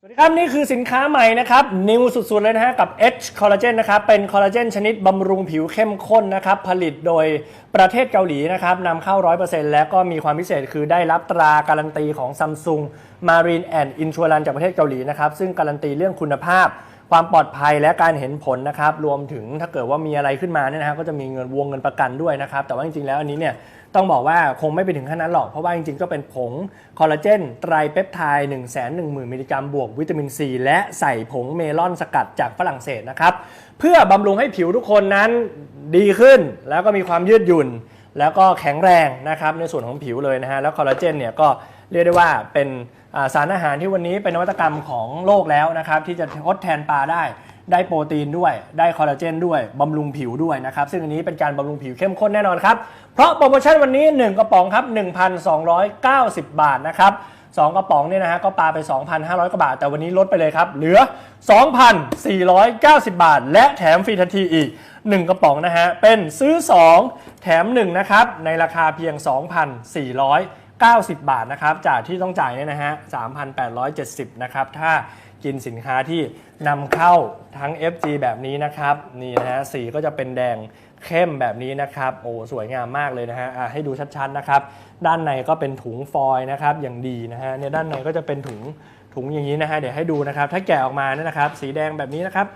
สวัสดีครับ นี่คือสินค้าใหม่นะครับ นิวสุดๆเลยนะฮะ กับ H Collagen นะครับ เป็นคอลลาเจนชนิดบำรุงผิวเข้มข้นนะครับ ผลิตโดยประเทศเกาหลีนะครับนำเข้า 100%แล้วก็มีความพิเศษคือได้รับตราการันตีของ Samsung Marine and Insurance จากประเทศเกาหลีนะครับ ซึ่งการันตีเรื่องคุณภาพ ความปลอดภัยและการเห็นผลนะครับ รวมถึงถ้าเกิดว่ามีอะไรขึ้นมาเนี่ยนะฮะก็จะมีเงินวงเงินประกันด้วยนะครับแต่ว่าจริงๆแล้วอันนี้เนี่ย ต้องบอกว่าคงไม่ไปถึงขั้นนั้นหรอก เพราะว่าจริงๆ ก็เป็นผงคอลลาเจนไตรเปปไทด์1 1 0 0 0มิลลิกรัมบวกวิตามินซีและใส่ผงเมลอนสกัดจากฝรั่งเศสนะครับ เพื่อบำรุงให้ผิวทุกคนนั้นดีขึ้น แล้วก็มีความยืดหยุ่น แล้วก็แข็งแรงนะครับในส่วนของผิวเลยนะฮะแล้วคอลลาเจนเนี่ยก็เรียกได้ว่าเป็นสารอาหารที่วันนี้เป็นนวัตกรรมของโลกแล้วนะครับที่จะทดแทนปลาได้ ได้โปรตีนด้วย ได้คอลลาเจนด้วย บำรุงผิวด้วยนะครับ ซึ่งอันนี้เป็นการบำรุงผิวเข้มข้นแน่นอนครับ เพราะโปรโมชั่นวันนี้ 1 กระป๋องครับ 1,290 บาทนะครับ2กระป๋องเนี่ยนะฮะก็ปาไป 2,500 กว่าบาท แต่วันนี้ลดไปเลยครับ เหลือ 2,490 บาท และแถมฟรีทันทีอีก 1 กระป๋องนะฮะ เป็นซื้อ 2 แถม 1 นะครับ ในราคาเพียง 90 บาทนะครับจากที่ต้องจ่ายเนี่ยนะฮะ 3,870 นะครับ ถ้ากินสินค้าที่นำเข้าทั้ง FG แบบนี้นะครับ นี่นะฮะ สีก็จะเป็นแดงเข้มแบบนี้นะครับ โอ้สวยงามมากเลยนะฮะะให้ดูชัดๆนะครับ ด้านในก็เป็นถุงฟอยล์นะครับ อย่างดีนะฮะ เนี่ยด้านในก็จะเป็นถุงถุงอย่างนี้นะฮะ เดี๋ยวให้ดูนะครับ ถ้าแกะออกมาเนี่ยนะครับ สีแดงแบบนี้นะครับ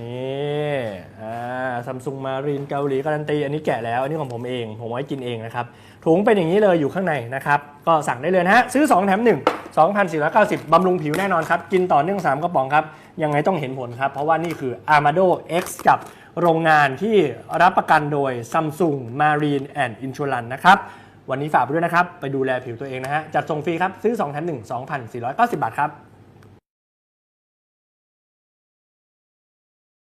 นี่อ่าซัมซุงมารีนเกาหลีการันตีอันนี้แกะแล้วอันนี้ของผมเอง ผมไว้กินเองนะครับ ถุงเป็นอย่างนี้เลยอยู่ข้างในนะครับ ก็สั่งได้เลยนะฮะ ซื้อ 2 แถม 1 2,490บำรุงผิวแน่นอนครับ กินต่อเนื่อง 3 กระป๋องครับ ยังไงต้องเห็นผลครับ เพราะว่านี่คือ Armado X กับโรงงานที่รับประกันโดย Samsung Marine and Insurance นะครับวันนี้ฝากไปด้วยนะครับ ไปดูแลผิวตัวเองนะฮะ จัดส่งฟรีครับ ซื้อ 2 แถม 1 2,490 บาทครับ